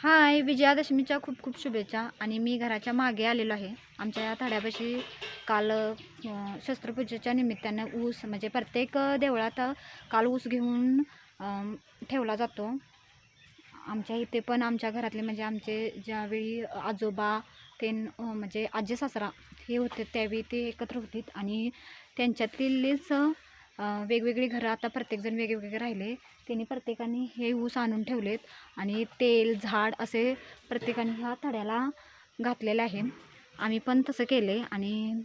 हाय विजयादशमीच्या खूप खूप शुभेच्छा. आणि मी घराच्या मागे आलेलो आहे. आमच्या या थाड्यापाशी काल शस्त्रपूजेच्या निमित्तानं ऊस म्हणजे प्रत्येक देवळात काल ऊस घेऊन ठेवला जातो. आमच्या इथे पण आमच्या घरातले म्हणजे आमचे ज्यावेळी आजोबा ते म्हणजे आजी सासरा हे होते त्यावेळी ते एकत्र होते आणि त्यांच्यातीलच वेगवेगळी घरं आता प्रत्येकजण वेगवेगळे राहिले. त्यांनी प्रत्येकाने हे ऊस आणून ठेवलेत आणि तेल झाड असे प्रत्येकाने ह्या तड्याला घातलेलं आहे. आम्ही पण तसं केले आणि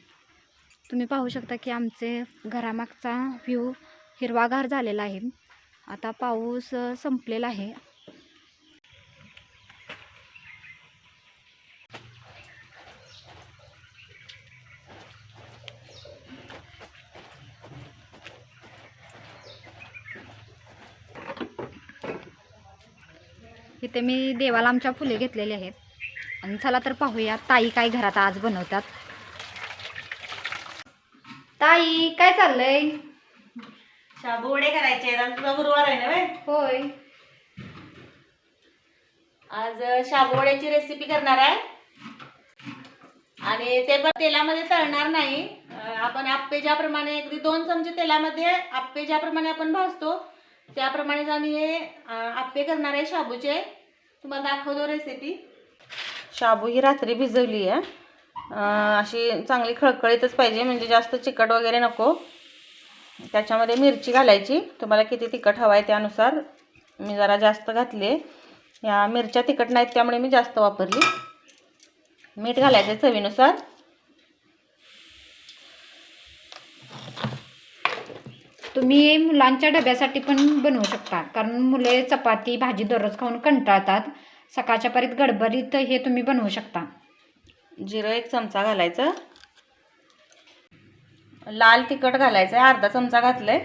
तुम्ही पाहू शकता की आमचे घरामागचा व्ह्यू हिरवागार झालेला आहे. आता पाऊस संपलेला आहे. इथे मी देवाला आमच्या फुले घेतलेले आहेत. आणि चला तर पाहूया ताई काय घरात आज बनवतात. ताई काय चाललंय? शाबू वडे करायचे आज तुझा गुरुवार आहे ना व्हय? होय. आज शाबू वड्याची रेसिपी करणार आहे. आणि ते पण तेलामध्ये तळणार नाही. अं, आपण आप्पे ज्याप्रमाणे अगदी दोन चमचे तेलामध्ये आप्पे ज्याप्रमाणे आपण भाजतो त्याप्रमाणेच आम्ही हे अं, आप्पे करणार आहे शाबूचे. तुम्हाला दाखवतो रेसिपी शाबू ही रात्री भिजवली आहे. अशी चांगली खळखळीतच पाहिजे म्हणजे जास्त चिकट वगैरे नको. त्याच्यामध्ये मिरची घालायची. तुम्हाला किती तिखट हवं आहे त्यानुसार मी जरा जास्त घातली. या मिरच्या तिखट नाहीत त्यामुळे मी जास्त वापरली. मीठ घालायचं चवीनुसार. तुम्ही मुलांच्या डब्यासाठी पण बनवू शकता. कारण मुले चपाती भाजी दररोज खाऊन कंटाळतात. सकाळच्या परीत गडबडीत हे तुम्ही बनवू शकता. जिरं एक चमचा घालायचं. लाल तिखट घालायचं आहे अर्धा चमचा घातलंय.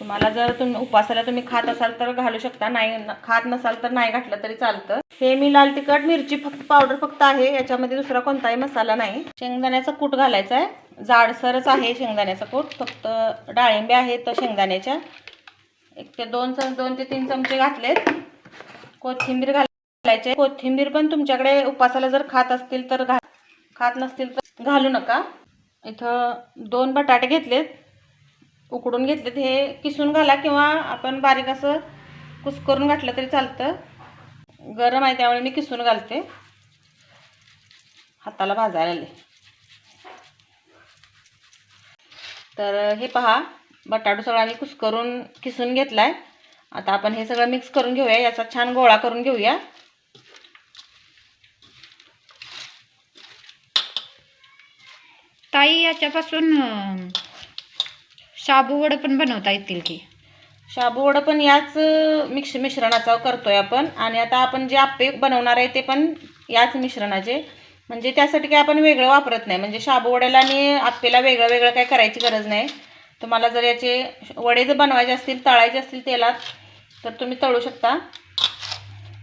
तुम्हाला जर तुम्ही उपासाला तुम्ही खात असाल तर घालू शकता नाही खात नसाल तर नाही घातलं तरी चालतं. हे मी लाल तिखट मिरची फक्त पावडर फक्त आहे याच्यामध्ये दुसरा कोणताही मसाला नाही. शेंगदाण्याचा कूट घालायचा आहे जाडसरच आहे शेंगदाण्याचा कूट. फक्त डाळिंबे आहेत शेंगदाण्याच्या. एक ते दोन चम दोन ते तीन चमचे घातलेत. कोथिंबीर घालायचे. कोथिंबीर पण तुमच्याकडे उपासाला जर खात असतील तर घा खात नसतील तर घालू नका. इथं दोन बटाटे घेतलेत. उकडून घेतलेत. हे किसून घाला किंवा आपण बारीक असं कुस्करून घातलं तरी चालतं. गरम आहे त्यामुळे मी किसून घालते. हाताला भाजायला आले तर हे पहा. बटाटो सगळा मी कुस्करून किसून घेतलाय. आता आपण हे सगळं मिक्स करून घेऊया. याचा छान गोळा करून घेऊया. ताई याच्यापासून शाबू वडं पण बनवता येतील की? शाबू वडं पण याच मिक्स मिश्रणाचा करतोय आपण. आणि आता आपण जे आप्पे बनवणार आहे ते पण याच मिश्रणाचे. म्हणजे त्यासाठी काय आपण वेगळं वापरत नाही. म्हणजे शाबू वड्याला आणि आप्पेला वेगळं वेगळं काय करायची गरज नाही. तुम्हाला जर याचे वडे जर बनवायचे असतील तळायचे असतील तेलात तर तुम्ही तळू शकता.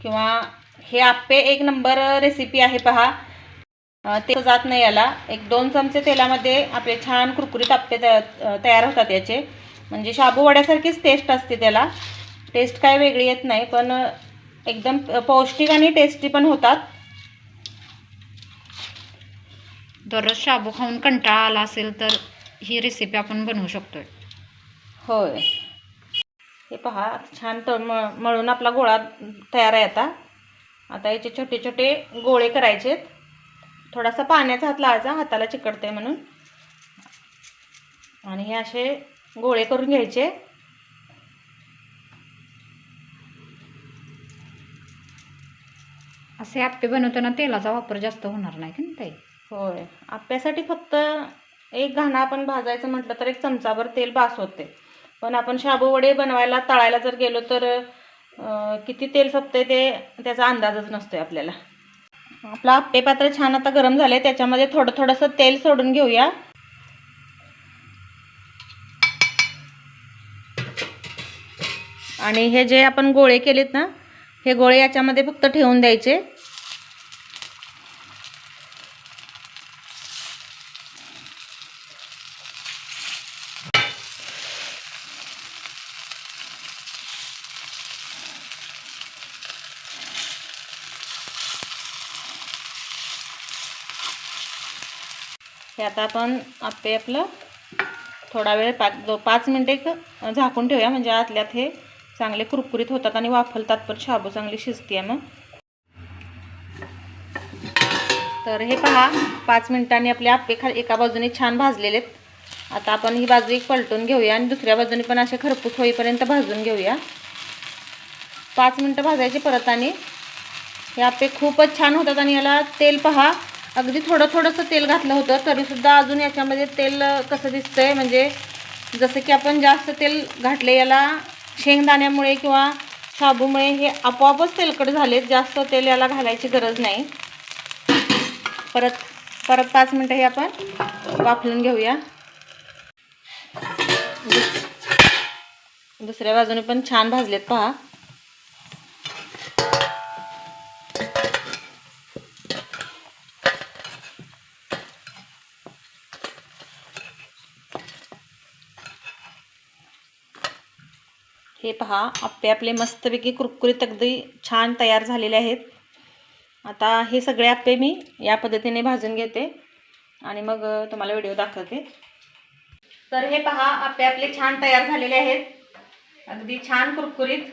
किंवा हे आप्पे एक नंबर रेसिपी आहे पहा. ते जात नाही याला. एक दोन चमचे तेलामध्ये आपले छान कुरकुरीत आप्पे तयार होतात याचे. म्हणजे शाबू वड्यासारखीच टेस्ट असते त्याला. टेस्ट काय वेगळी येत नाही पण एकदम पौष्टिक आणि टेस्टी पण होतात. दररोज शाबू खाऊन कंटाळा आला असेल तर ही रेसिपी आपण बनवू शकतोय. होय. हे पहा छान त म मळून आपला गोळा तयार आहे आता. आता याचे छोटे छोटे गोळे करायचे थोडासा पाण्याचा हात लावायचा हाताला चिकटते म्हणून. आणि हे असे गोळे करून घ्यायचे. असे आप्पे बनवताना तेलाचा वापर जास्त होणार नाही की नाही ताई? होय. आप्यासाठी फक्त एक घाणा आपण भाजायचं म्हटलं तर एक चमचाभर तेल बास होते. पण आपण शाबू वडे बनवायला तळायला जर गेलो तर किती तेल सपते ते त्याचा अंदाजच नसतोय आपल्याला. आपलं आप्पे पात्र छान आता गरम झाले त्याच्यामध्ये थोडं थोडंसं तेल सोडून घेऊया. आणि हे जे आपण गोळे केलेत ना हे गोळे याच्यामध्ये फक्त ठेवून द्यायचे. हे आता आपण आपे आपलं थोडा वेळ पाच दो पाच मिनटे एक झाकून ठेवूया. म्हणजे आतल्यात हे चांगले कुरकुरीत होतात आणि वाफलतात पण. शाबू चांगली शिजते मग. तर हे पहा पाच मिनिटांनी आपले आपे खा एका बाजूने छान भाजलेले आहेत आता आपण ही बाजू एक पलटून घेऊया आणि दुसऱ्या बाजूने पण असे खरपूस होईपर्यंत भाजून घेऊया. पाच मिनटं भाजायचे परत आणि हे आप्पे खूपच छान होतात आणि याला तेल पहा अगदी थोडं थोडंसं तेल घातलं होतं तरीसुद्धा अजून याच्यामध्ये तेल कसं दिसतंय म्हणजे जसं की आपण जास्त तेल घातले याला शेंगदाण्यामुळे किंवा शाबूमुळे हे आपोआपच तेलकट झालेत जास्त तेल याला घालायची गरज नाही. परत परत पाच मिनटं हे आपण वाफलून घेऊया. दुसऱ्या बाजूने पण छान भाजलेत पहा. हे पहा आप्पे आपले मस्तपैकी कुरकुरीत अगदी छान तयार झालेले आहेत. आता हे सगळे आप्पे मी या पद्धतीने भाजून घेते आणि मग तुम्हाला व्हिडिओ दाखवते. तर हे पहा आप्पे आपले छान तयार झालेले आहेत. अगदी छान कुरकुरीत.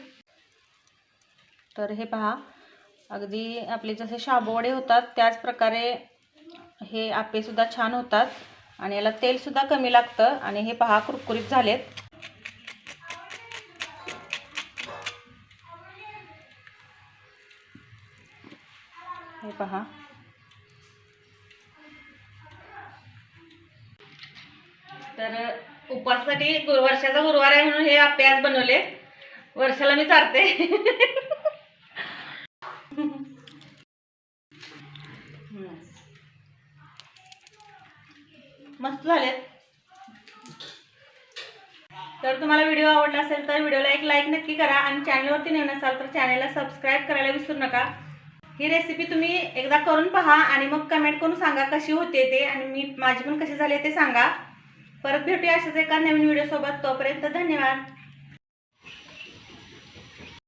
तर हे पहा अगदी आपले जसे शाबोवडे होतात त्याच प्रकारे हे आप्पेसुद्धा छान होतात आणि याला तेलसुद्धा कमी लागतं आणि हे पहा कुरकुरीत झालेत. हे पहा. तर उपवासासाठी गुरु वर्षाचा गुरुवार आहे म्हणून हे आपे आज बनवले. वर्षाला मी चारते. मस्त झालेत. तर तुम्हाला व्हिडिओ आवडला असेल तर व्हिडिओला एक लाईक नक्की करा आणि चॅनलवरती नेऊन असाल तर चॅनलला सबस्क्राईब करायला विसरू नका. ही रेसिपी तुम्ही एकदा करून पहा आणि मग कमेंट करून सांगा कशी होते ते आणि मी माझी पण कशी झाली ते सांगा. परत भेटूया अशाच एका नवीन व्हिडिओसोबत तोपर्यंत धन्यवाद.